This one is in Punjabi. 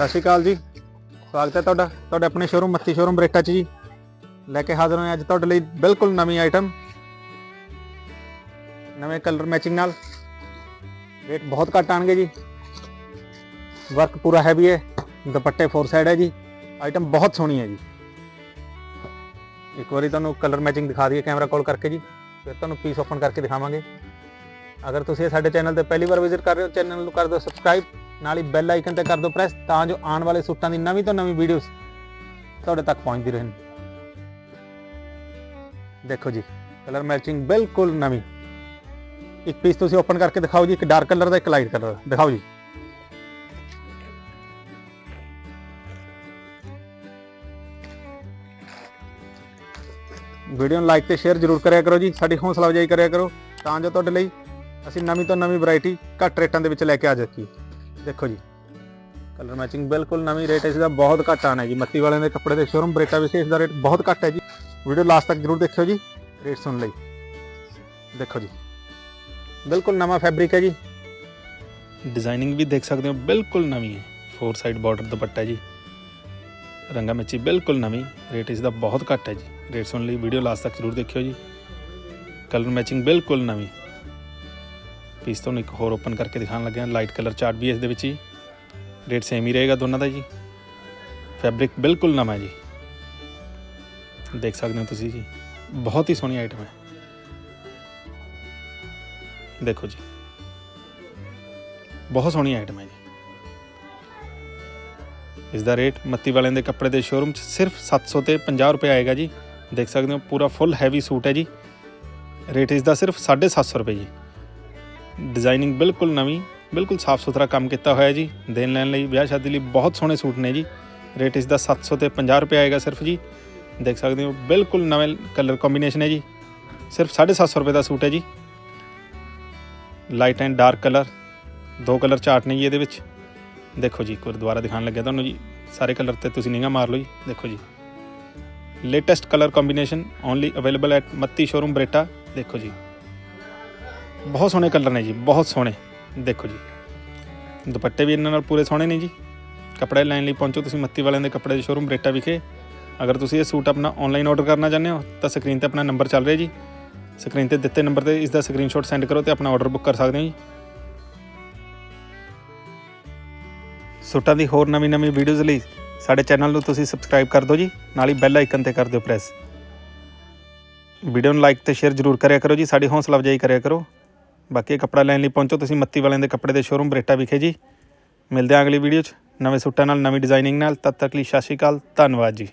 ਸਤਿ ਸ਼੍ਰੀ ਅਕਾਲ ਜੀ। ਸਵਾਗਤ ਹੈ ਤੁਹਾਡਾ, ਤੁਹਾਡੇ ਆਪਣੇ ਸ਼ੋਰੂਮ ਮੱਤੀ ਸ਼ੋਰੂਮ ਬਰੇਟਾ 'ਚ ਜੀ। ਲੈ ਕੇ ਹਾਜ਼ਰ ਹੋਏ ਅੱਜ ਤੁਹਾਡੇ ਲਈ ਬਿਲਕੁਲ ਨਵੀਂ ਆਈਟਮ ਨਵੇਂ ਕਲਰ ਮੈਚਿੰਗ ਨਾਲ। ਰੇਟ ਬਹੁਤ ਘੱਟ ਆਣਗੇ ਜੀ। ਵਰਕ ਪੂਰਾ ਹੈਵੀ ਹੈ। ਦੁਪੱਟੇ ਫੋਰ ਸਾਈਡ ਹੈ ਜੀ। ਆਈਟਮ ਬਹੁਤ ਸੋਹਣੀ ਹੈ ਜੀ। ਇੱਕ ਵਾਰੀ ਤੁਹਾਨੂੰ ਕਲਰ ਮੈਚਿੰਗ ਦਿਖਾ ਦਈਏ ਕੈਮਰਾ ਕਾਲ ਕਰਕੇ ਜੀ। ਫਿਰ ਤੁਹਾਨੂੰ ਪੀਸ ਓਪਨ ਕਰਕੇ ਦਿਖਾਵਾਂਗੇ। ਅਗਰ ਤੁਸੀਂ ਸਾਡੇ ਚੈਨਲ ਤੇ ਪਹਿਲੀ ਵਾਰ ਵਿਜ਼ਿਟ ਕਰ ਰਹੇ ਹੋ ਚੈਨਲ ਨੂੰ ਕਰ ਦਿਓ ਸਬਸਕ੍ਰਾਈਬ ਨਾਲ ਹੀ ਬੈਲ ਆਈਕਨ ਤੇ ਕਰ ਦਿਓ ਪ੍ਰੈਸ ਤਾਂ ਜੋ ਆਉਣ ਵਾਲੇ ਸੂਟਾਂ ਦੀ ਨਵੀਂ ਤੋਂ ਨਵੀਂ ਵੀਡੀਓਜ਼ ਤੁਹਾਡੇ ਤੱਕ ਪਹੁੰਚਦੀ ਰਹਿਣ। ਦੇਖੋ ਜੀ ਕਲਰ ਮੈਚਿੰਗ ਬਿਲਕੁਲ ਨਵੀਂ। ਇੱਕ ਪੀਸ ਤੁਸੀਂ ਓਪਨ ਕਰਕੇ ਦਿਖਾਓ ਜੀ, ਇੱਕ ਡਾਰਕ ਕਲਰ ਦਾ, ਇੱਕ ਲਾਈਟ ਕਲਰ ਦਾ। ਦਿਖਾਓ ਜੀ। ਵੀਡੀਓ ਨੂੰ ਲਾਈਕ ਤੇ ਸ਼ੇਅਰ ਜ਼ਰੂਰ ਕਰਿਆ ਕਰੋ ਜੀ, ਸਾਡੀ ਹੌਸਲਾ ਅਫਜ਼ਾਈ ਕਰਿਆ ਕਰੋ, ਤਾਂ ਜੋ ਤੁਹਾਡੇ ਲਈ ਅਸੀਂ ਨਵੀਂ ਤੋਂ ਨਵੀਂ ਵੈਰਾਈਟੀ ਘੱਟ ਰੇਟਾਂ ਦੇ ਵਿੱਚ ਲੈ ਕੇ ਆ ਸਕੀਏ। ਦੇਖੋ ਜੀ ਕਲਰ ਮੈਚਿੰਗ ਬਿਲਕੁਲ ਨਵੀਂ ਰੇਟ ਇਸ ਦਾ ਬਹੁਤ ਘੱਟ ਆਣਾ ਜੀ। ਮੱਤੀ ਵਾਲਿਆਂ ਦੇ ਕੱਪੜੇ ਦੇ ਸ਼ੋਰੂਮ ਬਰੇਟਾ ਵਿਖੇ ਇਸ ਦਾ ਰੇਟ ਬਹੁਤ ਘੱਟ ਹੈ ਜੀ। ਵੀਡੀਓ ਲਾਸਟ ਤੱਕ ਜ਼ਰੂਰ ਦੇਖਿਓ ਜੀ ਰੇਟ ਸੁਣ ਲਈ। ਦੇਖੋ ਜੀ, ਬਿਲਕੁਲ ਨਵਾਂ ਫੈਬਰਿਕ ਹੈ ਜੀ। ਡਿਜ਼ਾਈਨਿੰਗ ਵੀ ਦੇਖ ਸਕਦੇ ਹੋ, ਬਿਲਕੁਲ ਨਵੀਂ ਹੈ। ਫੋਰ ਸਾਈਡ ਬਾਰਡਰ ਦੁਪੱਟਾ ਜੀ। ਰੰਗਾ ਮਿੱਚੀ ਬਿਲਕੁਲ ਨਵੀਂ ਰੇਟ ਇਸ ਦਾ ਬਹੁਤ ਘੱਟ ਹੈ ਜੀ। ਰੇਟ ਸੁਣ ਲਈ ਵੀਡੀਓ ਲਾਸਟ ਤੱਕ ਜ਼ਰੂਰ ਦੇਖਿਓ ਜੀ। ਕਲਰ ਮੈਚਿੰਗ ਬਿਲਕੁਲ ਨਵੀਂ। ਪੀਸ ਤੁਹਾਨੂੰ ਇੱਕ ਹੋਰ ਓਪਨ ਕਰਕੇ ਦਿਖਾਉਣ ਲੱਗਿਆ ਲਾਈਟ ਕਲਰ ਚਾਰਟ ਵੀ ਇਸ ਦੇ ਵਿੱਚ ਹੀ। ਰੇਟ ਸੇਮ ਹੀ ਰਹੇਗਾ ਦੋਨਾਂ ਦਾ ਜੀ। ਫੈਬਰਿਕ ਬਿਲਕੁਲ ਨਵਾਂ ਜੀ। ਦੇਖ ਸਕਦੇ ਹੋ ਤੁਸੀਂ ਜੀ। ਬਹੁਤ ਹੀ ਸੋਹਣੀ ਆਈਟਮ ਹੈ। ਦੇਖੋ ਜੀ। ਬਹੁਤ ਸੋਹਣੀ ਆਈਟਮ ਹੈ ਜੀ। ਇਸ ਦਾ ਰੇਟ ਮੱਤੀ ਵਾਲਿਆਂ ਦੇ ਕੱਪੜੇ ਦੇ ਸ਼ੋਰੂਮ 'ਚ ਸਿਰਫ 700 ਤੇ 50 ਰੁਪਏ ਆਏਗਾ ਜੀ। ਦੇਖ ਸਕਦੇ ਹੋ, ਪੂਰਾ ਫੁੱਲ ਹੈਵੀ ਸੂਟ ਹੈ ਜੀ। ਰੇਟ ਇਸ ਦਾ ਸਿਰਫ 750 ਰੁਪਏ ਜੀ। ਡਿਜ਼ਾਈਨਿੰਗ ਬਿਲਕੁਲ ਨਵੀਂ, ਬਿਲਕੁਲ ਸਾਫ਼ ਸੁਥਰਾ ਕੰਮ ਕੀਤਾ ਹੋਇਆ ਜੀ। ਦੇਣ ਲੈਣ ਲਈ ਵਿਆਹ ਸ਼ਾਦੀ ਲਈ ਬਹੁਤ ਸੋਹਣੇ ਸੂਟ ਨੇ ਜੀ। ਰੇਟ ਇਸ ਦਾ 700 ਤੇ 50 ਰੁਪਏ ਆਏਗਾ ਸਿਰਫ ਜੀ। ਦੇਖ ਸਕਦੇ ਹੋ, ਬਿਲਕੁਲ ਨਵੇਂ ਕਲਰ ਕੰਬੀਨੇਸ਼ਨ ਹੈ ਜੀ। ਸਿਰਫ 750 ਰੁਪਏ ਦਾ ਸੂਟ ਹੈ ਜੀ। ਲਾਈਟ ਐਂਡ ਡਾਰਕ ਕਲਰ ਦੋ ਕਲਰ ਚਾਰਟ ਨੇ ਜੀ ਇਹਦੇ ਵਿੱਚ। ਦੇਖੋ ਜੀ, ਇੱਕ ਵਾਰ ਦੁਬਾਰਾ ਦਿਖਾਉਣ ਲੱਗਿਆ ਤੁਹਾਨੂੰ ਜੀ। ਸਾਰੇ ਕਲਰ ਤੇ ਤੁਸੀਂ ਨਿਗਾਹ ਮਾਰ ਲਓ ਜੀ, ਦੇਖੋ ਜੀ। Latest colour combination only available at Matti showroom Bareta ਦੇਖੋ ਜੀ। ਬਹੁਤ ਸੋਹਣੇ ਕਲਰ ਨੇ ਜੀ, ਬਹੁਤ ਸੋਹਣੇ। ਦੇਖੋ ਜੀ। ਦੁਪੱਟੇ ਵੀ ਇਹਨਾਂ ਨਾਲ ਪੂਰੇ ਸੋਹਣੇ ਨੇ ਜੀ। ਕੱਪੜੇ ਲੈਣ ਲਈ ਪਹੁੰਚੋ ਤੁਸੀਂ ਮੱਤੀ ਵਾਲਿਆਂ ਦੇ ਕੱਪੜੇ ਦੇ ਸ਼ੋਰੂਮ ਬਰੇਟਾ ਵਿਖੇ। ਅਗਰ ਤੁਸੀਂ ਇਹ ਸੂਟ ਆਪਣਾ ਆਨਲਾਈਨ ਆਰਡਰ ਕਰਨਾ ਚਾਹੁੰਦੇ ਹੋ, ਤਾਂ ਸਕਰੀਨ ਤੇ ਆਪਣਾ ਨੰਬਰ ਚੱਲ ਰਿਹਾ ਜੀ। ਸਕਰੀਨ ਤੇ ਦਿੱਤੇ ਨੰਬਰ ਤੇ ਇਸ ਦਾ ਸਕਰੀਨਸ਼ਾਟ ਸੈਂਡ ਕਰੋ ਤੇ ਆਪਣਾ ਆਰਡਰ ਬੁੱਕ ਕਰ ਸਕਦੇ ਹੋ ਜੀ। ਸੂਟਾਂ ਦੀ ਹੋਰ ਨਵੀਂ-ਨਵੀਂ ਵੀਡੀਓਜ਼ ਲਈ ਸਾਡੇ ਚੈਨਲ ਨੂੰ ਤੁਸੀਂ ਸਬਸਕ੍ਰਾਈਬ ਕਰ ਦਿਓ ਜੀ, ਨਾਲ ਹੀ ਬੈਲ ਆਈਕਨ ਤੇ ਕਰ ਦਿਓ ਪ੍ਰੈਸ ਵੀਡੀਓ ਨੂੰ ਲਾਈਕ ਤੇ ਸ਼ੇਅਰ ਜ਼ਰੂਰ ਕਰਿਆ ਕਰੋ ਜੀ, ਸਾਡੀ ਹੌਸਲਾ ਅਫਜ਼ਾਈ ਕਰਿਆ ਕਰੋ। ਬਾਕੀ ਇਹ ਕੱਪੜਾ ਲੈਣ ਲਈ ਪਹੁੰਚੋ, ਤੁਸੀਂ ਮੱਤੀ ਵਾਲਿਆਂ ਦੇ ਕੱਪੜੇ ਦੇ ਸ਼ੋਰੂਮ ਬਰੇਟਾ ਵਿਖੇ ਜੀ। ਮਿਲਦੇ ਹਾਂ ਅਗਲੀ ਵੀਡੀਓ 'ਚ। ਨਵੇਂ ਸੂਟਾਂ ਨਾਲ, ਨਵੀਂ ਡਿਜ਼ਾਈਨਿੰਗ ਨਾਲ। ਤਦ ਤੱਕ ਲਈ ਸਤਿ ਸ਼੍ਰੀ ਅਕਾਲ, ਧੰਨਵਾਦ ਜੀ।